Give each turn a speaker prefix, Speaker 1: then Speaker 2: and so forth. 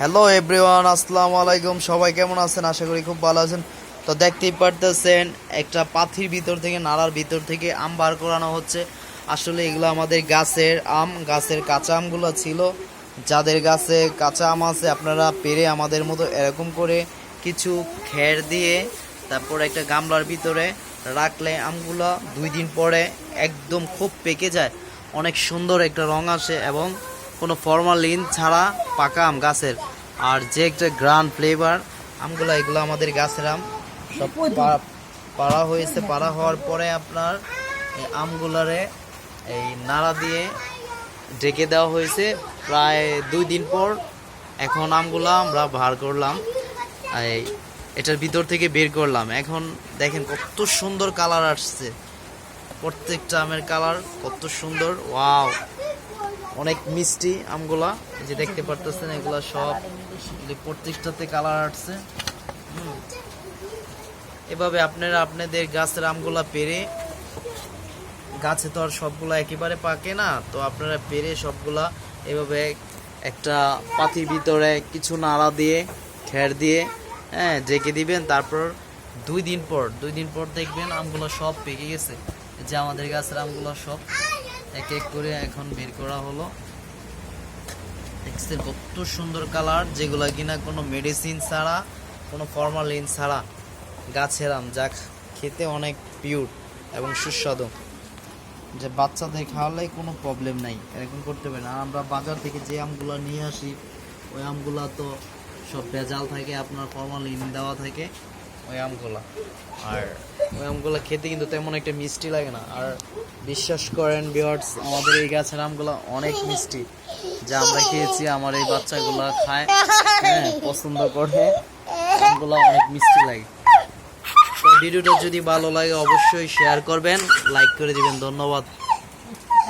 Speaker 1: Hello everyone আসসালামু আলাইকুম। সবাই কেমন আছেন? আশা করি খুব ভালো আছেন। তো দেখতেই পারতেছেন, একটা পাথির ভিতর থেকে, নালার ভিতর থেকে আম বার করানো হচ্ছে। আসলে এগুলো আমাদের গাছের আম, গাছের কাঁচা আমগুলো ছিল। যাদের গাছে কাঁচা আম আছে, আপনারা পেরে আমাদের মতো এরকম করে কিছু খের দিয়ে তারপর একটা গামলার ভিতরে রাখলে আমগুলো দুই দিন পরে একদম খুব পেকে যায়। অনেক সুন্দর একটা রং আসে এবং কোনো ফর্মালিন ছাড়া পাকা আম গাছের। আর যে একটা গ্রান ফ্লেভার আমগুলো এগুলো আমাদের গাছের আম সব পাড়া হয়েছে। পাড়া হওয়ার পরে আপনার এই আমগুলারে এই নাড়া দিয়ে ডেকে দেওয়া হয়েছে। প্রায় দুই দিন পর এখন আমগুলো আমরা বার করলাম। এই এটার ভিতর থেকে বের করলাম। এখন দেখেন কত সুন্দর কালার আসছে। প্রত্যেকটা আমের কালার কত সুন্দর। ওয়াও অনেক মিষ্টি আমগুলা যে দেখতে পারতেছেন, এগুলা সব প্রতিষ্ঠাতে কালার আসছে। এভাবে আপনারা আপনাদের গাছের আমগুলা পেরে, গাছে তো আর সবগুলা একেবারে পাকে না, তো আপনারা পেরে সবগুলা এভাবে একটা পাতির ভিতরে কিছু নাড়া দিয়ে, খের দিয়ে হ্যাঁ ঢেকে দিবেন। তারপর দুই দিন পর, দুই দিন পর দেখবেন আমগুলো সব পেকে গেছে। যে আমাদের গাছের আমগুলো সব এক এক করে এখন বের করা হলো। দেখছেন কত সুন্দর কালার, যেগুলা কিনা কোনো মেডিসিন ছাড়া, কোনো ফর্মালিন ছাড়া। গাছের আম, যা খেতে অনেক পিওর এবং সুস্বাদু। যে বাচ্চাদের খাওয়ালে কোনো প্রবলেম নাই, এরকম করতে পারে না। আর আমরা বাজার থেকে যে আমগুলো নিয়ে আসি, ওই আমগুলা তো সব ভেজাল থাকে, আপনার ফর্মালিন দেওয়া থাকে। ওই আমগুলা। আর ওই আমগুলো খেতে কিন্তু তেমন একটা মিষ্টি লাগে না। আর বিশ্বাস করেন বিয়ার্স আমাদের এই গাছের আমগুলো অনেক মিষ্টি। যা আমরা খেয়েছি, আমার এই বাচ্চাগুলো খায় হ্যাঁ পছন্দ করে, আমগুলো অনেক মিষ্টি লাগে। ভিডিওটা যদি ভালো লাগে, অবশ্যই শেয়ার করবেন লাইক করে দিবেন, ধন্যবাদ।